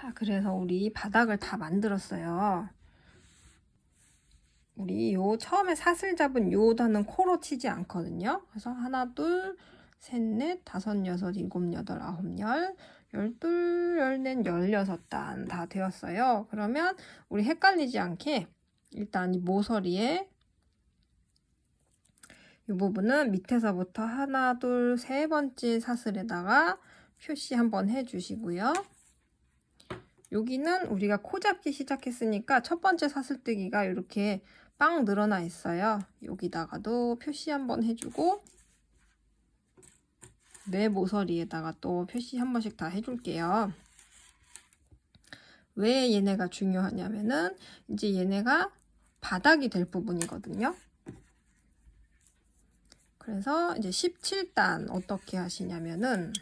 자, 그래서 우리 바닥을 다 만들었어요. 우리 요 처음에 사슬 잡은 요 단은 코로 치지 않거든요. 그래서 하나, 둘, 셋, 넷, 다섯, 여섯, 일곱, 여덟, 아홉, 열, 열둘, 열넷, 열여섯 단 다 되었어요. 그러면 우리 헷갈리지 않게 일단 이 모서리에 이 부분은 밑에서부터 하나, 둘, 세 번째 사슬에다가 표시 한번 해주시고요. 여기는 우리가 코 잡기 시작했으니까 첫 번째 사슬뜨기가 이렇게 빵 늘어나 있어요. 여기다가도 표시 한번 해주고 내 모서리에다가 또 표시 한 번씩 다 해줄게요. 왜 얘네가 중요하냐면은 이제 얘네가 바닥이 될 부분이거든요. 그래서 이제 17단 어떻게 하시냐면은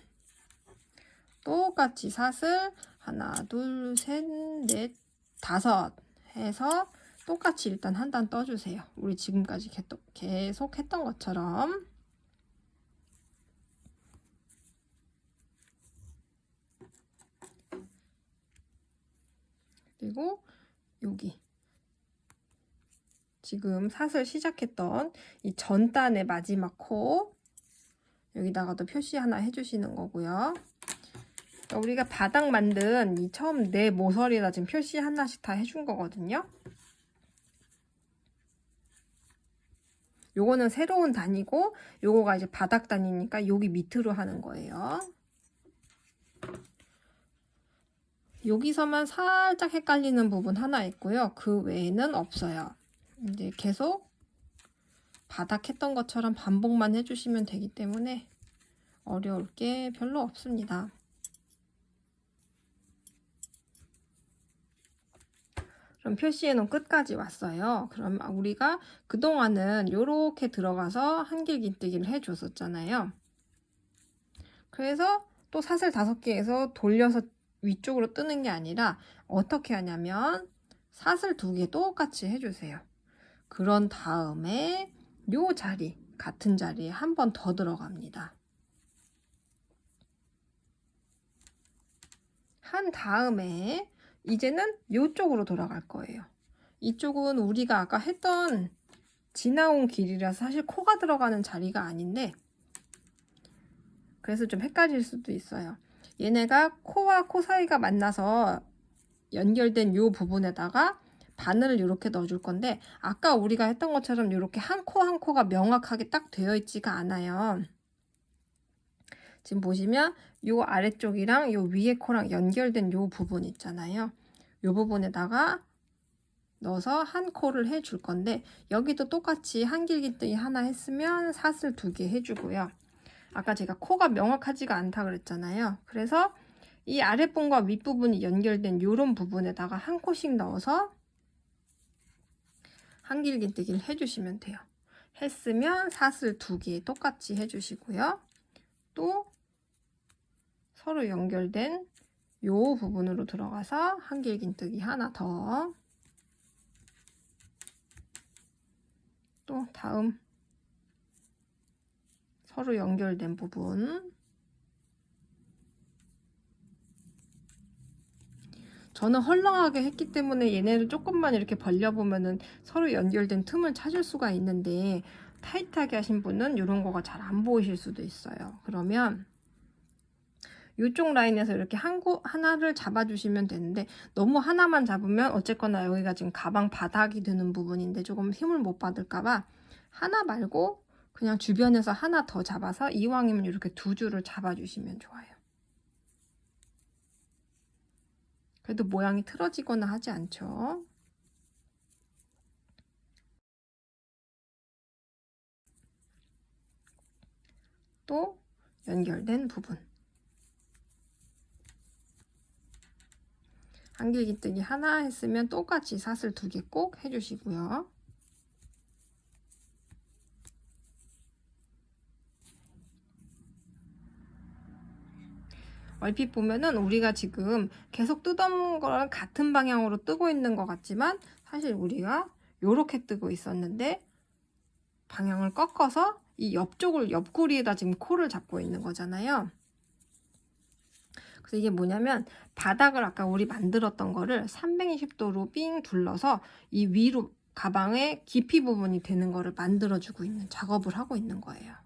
똑같이 사슬 하나, 둘, 셋, 넷, 다섯 해서 똑같이 일단 한 단 떠주세요. 우리 지금까지 계속 했던 것처럼 그리고 여기 지금 사슬 시작했던 이 전단의 마지막 코 여기다가도 표시 하나 해주시는 거고요. 그러니까 우리가 바닥 만든 이 처음 내 모서리에다 지금 표시 하나씩 다 해준 거거든요. 요거는 새로운 단이고 요거가 이제 바닥 단이니까 여기 밑으로 하는 거예요. 여기서만 살짝 헷갈리는 부분 하나 있고요. 그 외에는 없어요. 이제 계속 바닥 했던 것처럼 반복만 해주시면 되기 때문에 어려울 게 별로 없습니다. 그럼 표시에는 끝까지 왔어요. 그럼 우리가 그동안은 이렇게 들어가서 한길긴뜨기를 해 줬었잖아요. 그래서 또 사슬 다섯 개에서 돌려서 위쪽으로 뜨는 게 아니라 어떻게 하냐면 사슬 두 개 똑같이 해주세요. 그런 다음에 요 자리, 같은 자리에 한 번 더 들어갑니다. 한 다음에 이제는 이쪽으로 돌아갈 거예요. 이쪽은 우리가 아까 했던 지나온 길이라서 사실 코가 들어가는 자리가 아닌데 그래서 좀 헷갈릴 수도 있어요. 얘네가 코와 코 사이가 만나서 연결된 이 부분에다가 바늘을 이렇게 넣어줄 건데 아까 우리가 했던 것처럼 이렇게 한 코한 코가 명확하게 딱 되어 있지가 않아요. 지금 보시면 이 아래쪽이랑 이 위에 코랑 연결된 이 부분 있잖아요. 이 부분에다가 넣어서 한 코를 해줄 건데 여기도 똑같이 한 길기뜨기 하나 했으면 사슬 두 개 해주고요. 아까 제가 코가 명확하지가 않다 그랬잖아요. 그래서 이 아랫부분과 윗부분이 연결된 이런 부분에다가 한 코씩 넣어서 한길긴뜨기를 해주시면 돼요. 했으면 사슬 두 개 똑같이 해주시고요. 또 서로 연결된 요 부분으로 들어가서 한길긴뜨기 하나 더. 또 다음 서로 연결된 부분. 저는 헐렁하게 했기 때문에 얘네를 조금만 이렇게 벌려보면은 서로 연결된 틈을 찾을 수가 있는데 타이트하게 하신 분은 이런 거가 잘 안 보이실 수도 있어요. 그러면 이쪽 라인에서 이렇게 한 구, 하나를 잡아주시면 되는데 너무 하나만 잡으면 어쨌거나 여기가 지금 가방 바닥이 되는 부분인데 조금 힘을 못 받을까봐 하나 말고 그냥 주변에서 하나 더 잡아서 이왕이면 이렇게 두 줄을 잡아주시면 좋아요. 그래도 모양이 틀어지거나 하지 않죠. 또 연결된 부분. 한길기뜨기 하나 했으면 똑같이 사슬 두 개 꼭 해주시고요. 얼핏 보면은 우리가 지금 계속 뜨던 거랑 같은 방향으로 뜨고 있는 것 같지만 사실 우리가 이렇게 뜨고 있었는데 방향을 꺾어서 이 옆쪽을 옆구리에다 지금 코를 잡고 있는 거잖아요. 그래서 이게 뭐냐면 바닥을 아까 우리 만들었던 거를 320도로 삥 둘러서 이 위로 가방의 깊이 부분이 되는 거를 만들어주고 있는 작업을 하고 있는 거예요.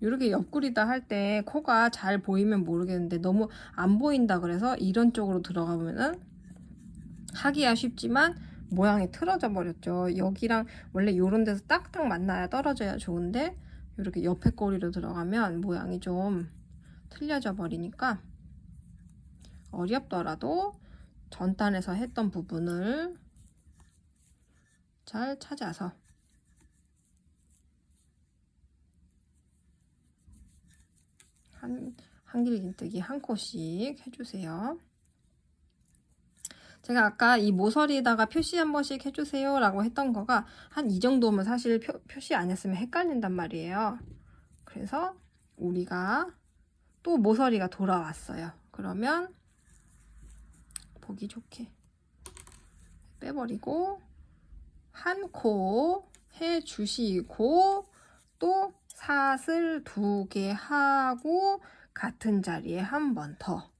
이렇게 옆구리다 할 때 코가 잘 보이면 모르겠는데 너무 안 보인다 그래서 이런 쪽으로 들어가 보면은 하기야 쉽지만 모양이 틀어져 버렸죠. 여기랑 원래 이런 데서 딱딱 만나야 떨어져야 좋은데 이렇게 옆에 꼬리로 들어가면 모양이 좀 틀려져 버리니까 어렵더라도 전단에서 했던 부분을 잘 찾아서 한, 한길긴뜨기 한 코씩 해주세요. 제가 아까 이 모서리에다가 표시 한 번씩 해주세요 라고 했던 거가 한 이 정도면 사실 표, 표시 안 했으면 헷갈린단 말이에요. 그래서 우리가 또 모서리가 돌아왔어요. 그러면 보기 좋게 빼버리고 한 코 해주시고 또 사슬 두개 하고 같은 자리에 한 번 더.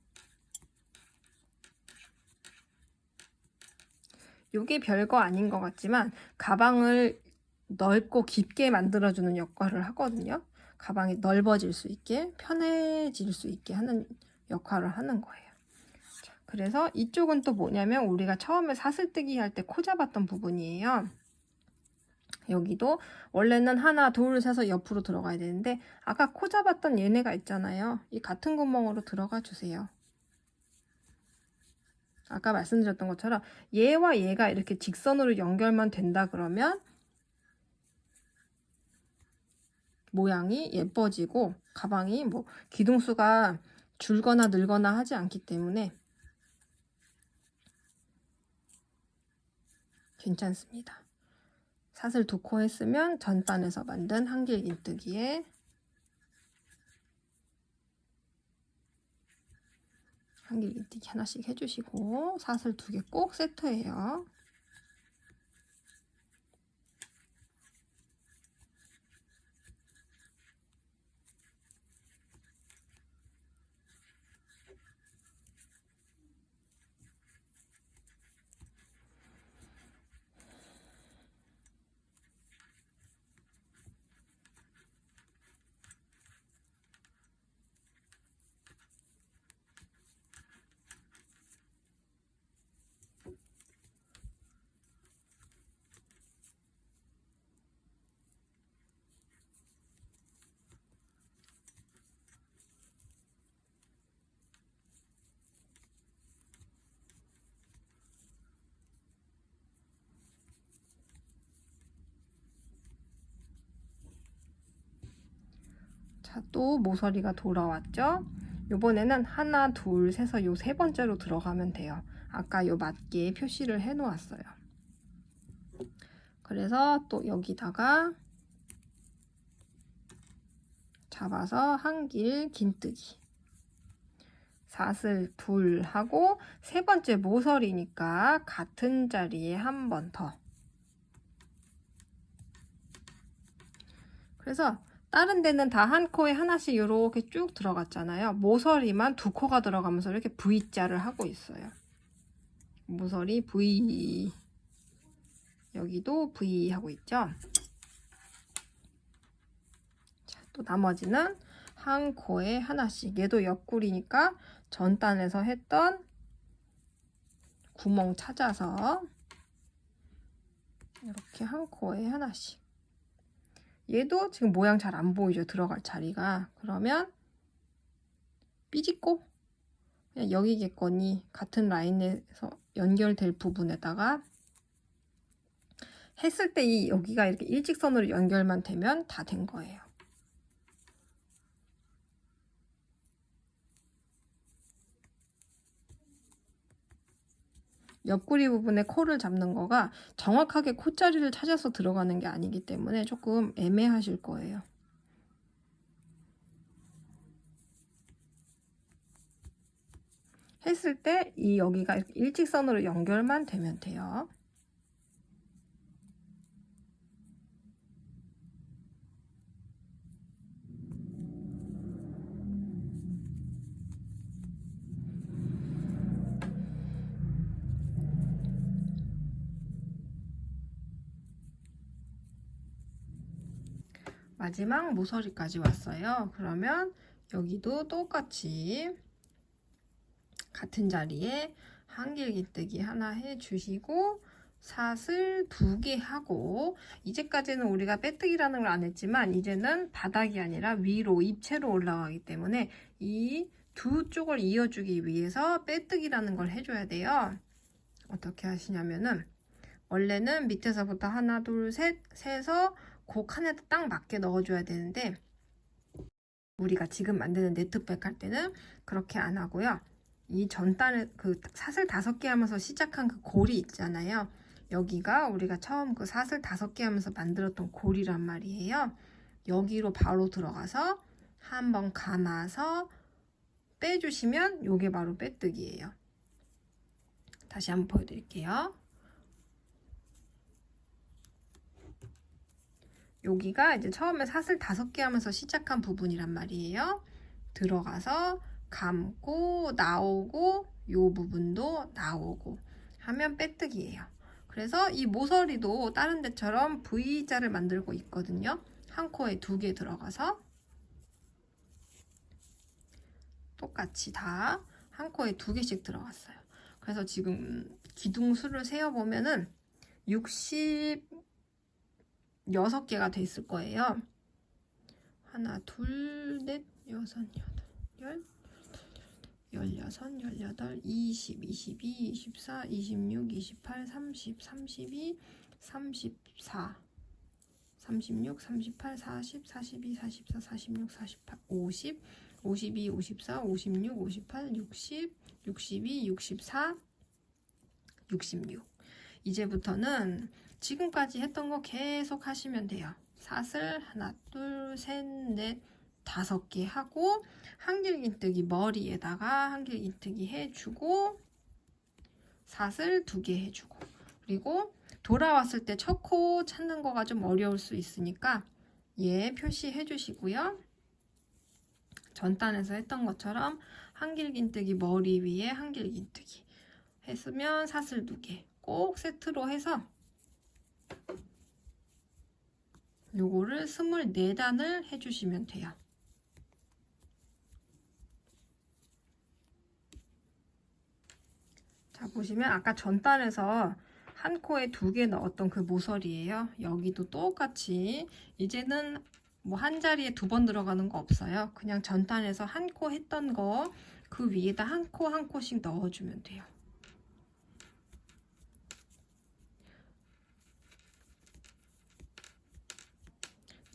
이게 별거 아닌 것 같지만 가방을 넓고 깊게 만들어주는 역할을 하거든요. 가방이 넓어질 수 있게 편해질 수 있게 하는 역할을 하는 거예요. 자, 그래서 이쪽은 또 뭐냐면 우리가 처음에 사슬뜨기 할 때 코 잡았던 부분이에요. 여기도 원래는 하나, 둘, 세서 옆으로 들어가야 되는데 아까 코 잡았던 얘네가 있잖아요. 이 같은 구멍으로 들어가 주세요. 아까 말씀드렸던 것처럼 얘와 얘가 이렇게 직선으로 연결만 된다 그러면 모양이 예뻐지고 가방이 뭐 기둥수가 줄거나 늘거나 하지 않기 때문에 괜찮습니다. 사슬 두코 했으면 전단에서 만든 한길긴뜨기에 한길긴뜨기 하나씩 해주시고 사슬 두개 꼭 세트예요. 또 모서리가 돌아왔죠? 요번에는 하나, 둘, 세서 요 세 번째로 들어가면 돼요. 아까 요 맞게 표시를 해 놓았어요. 그래서 또 여기다가 잡아서 한 길 긴뜨기 사슬 둘 하고 세 번째 모서리니까 같은 자리에 한 번 더. 그래서 다른 데는 다 한 코에 하나씩 이렇게 쭉 들어갔잖아요. 모서리만 두 코가 들어가면서 이렇게 V자를 하고 있어요. 모서리 V 여기도 V 하고 있죠. 자, 또 나머지는 한 코에 하나씩 얘도 옆구리니까 전단에서 했던 구멍 찾아서 이렇게 한 코에 하나씩 얘도 지금 모양 잘 안 보이죠? 들어갈 자리가. 그러면 삐짓고 그냥 여기겠거니 같은 라인에서 연결될 부분에다가 했을 때 이 여기가 이렇게 일직선으로 연결만 되면 다 된 거예요 옆구리 부분에 코를 잡는 거가 정확하게 콧자리를 찾아서 들어가는 게 아니기 때문에 조금 애매하실 거예요. 했을 때 이 여기가 일직선으로 연결만 되면 돼요. 마지막 모서리까지 왔어요. 그러면 여기도 똑같이 같은 자리에 한길기뜨기 하나 해주시고 사슬 두 개 하고 이제까지는 우리가 빼뜨기라는 걸 안 했지만 이제는 바닥이 아니라 위로 입체로 올라가기 때문에 이 두 쪽을 이어주기 위해서 빼뜨기라는 걸 해줘야 돼요. 어떻게 하시냐면은 원래는 밑에서부터 하나 둘 셋 세서 곡 칸에다 딱 맞게 넣어줘야 되는데 우리가 지금 만드는 네트백 할 때는 그렇게 안 하고요. 이 전단에 그 사슬 다섯 개 하면서 시작한 그 골이 있잖아요. 여기가 우리가 처음 그 사슬 다섯 개 하면서 만들었던 골이란 말이에요. 여기로 바로 들어가서 한번 감아서 빼주시면 요게 바로 빼뜨기예요. 다시 한번 보여드릴게요. 여기가 이제 처음에 사슬 다섯 개 하면서 시작한 부분이란 말이에요. 들어가서 감고 나오고 요 부분도 나오고 하면 빼뜨기예요. 그래서 이 모서리도 다른 데처럼 V자를 만들고 있거든요. 한 코에 두 개 들어가서 똑같이 다 한 코에 두 개씩 들어갔어요. 그래서 지금 기둥수를 세어보면은 66개가 돼 있을 거예요. 하나, 둘, 넷, 여섯, 여덟, 열, 열여섯, 열여덟, 이십, 이십이, 이십사, 이십육, 이십팔, 삼십, 삼십이, 삼십사, 삼십육, 삼십팔, 사십, 사십이, 사십사, 사십육, 사십팔, 오십, 오십이, 오십사, 오십육, 오십팔, 육십, 육십이, 육십사, 육십육. 이제부터는 지금까지 했던 거 계속 하시면 돼요. 사슬 하나, 둘, 셋, 넷, 다섯 개 하고 한길긴뜨기 머리에다가 한길긴뜨기 해주고 사슬 두 개 해주고 그리고 돌아왔을 때 첫 코 찾는 거가 좀 어려울 수 있으니까 얘 표시해 주시고요. 전단에서 했던 것처럼 한길긴뜨기 머리 위에 한길긴뜨기 했으면 사슬 두 개 꼭 세트로 해서 요거를 24단을 해주시면 돼요. 자, 보시면 아까 전단에서 한 코에 두 개 넣었던 그 모서리예요. 여기도 똑같이 이제는 뭐 한 자리에 두 번 들어가는 거 없어요. 그냥 전단에서 한 코 했던 거 그 위에다 한 코 한 코씩 넣어주면 돼요.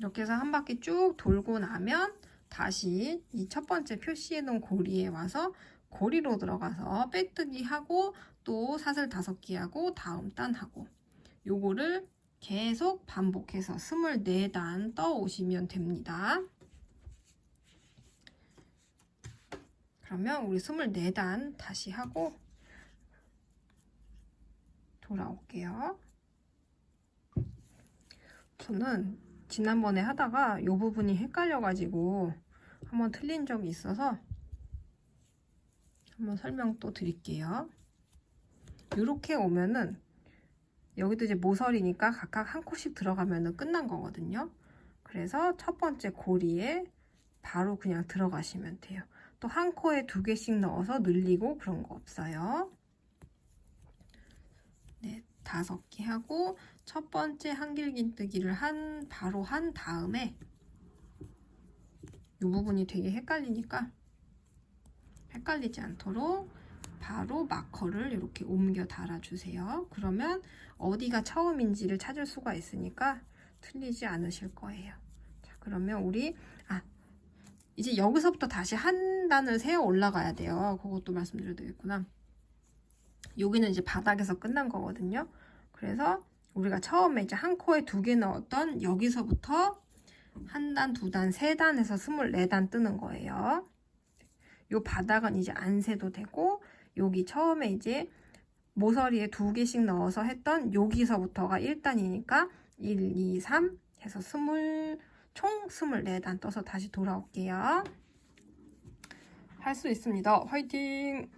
이렇게 해서 한 바퀴 쭉 돌고 나면 다시 이 첫 번째 표시해 놓은 고리에 와서 고리로 들어가서 빼뜨기 하고 또 사슬 다섯 개 하고 다음 단 하고 요거를 계속 반복해서 24단 떠 오시면 됩니다. 그러면 우리 24단 다시 하고 돌아올게요. 저는 지난번에 하다가 이 부분이 헷갈려가지고 한번 틀린 적이 있어서 한번 설명 또 드릴게요. 이렇게 오면은 여기도 이제 모서리니까 각각 한 코씩 들어가면은 끝난 거거든요. 그래서 첫 번째 고리에 바로 그냥 들어가시면 돼요. 또 한 코에 두 개씩 넣어서 늘리고 그런 거 없어요. 네, 다섯 개 하고 첫 번째 한길긴뜨기를 한 바로 한 다음에 이 부분이 되게 헷갈리니까 헷갈리지 않도록 바로 마커를 이렇게 옮겨 달아주세요. 그러면 어디가 처음인지를 찾을 수가 있으니까 틀리지 않으실 거예요. 자, 그러면 우리 아 이제 여기서부터 다시 한 단을 세어 올라가야 돼요. 그것도 말씀드려야 되겠구나. 여기는 이제 바닥에서 끝난 거거든요. 그래서 우리가 처음에 이제 한 코에 두 개 넣었던 여기서부터 한 단, 두 단, 세 단에서 스물네 단 뜨는 거예요. 요 바닥은 이제 안 세도 되고 여기 처음에 이제 모서리에 두 개씩 넣어서 했던 여기서부터가 1단이니까 1, 2, 3 해서 스물 총 24단 떠서 다시 돌아올게요. 할 수 있습니다. 화이팅!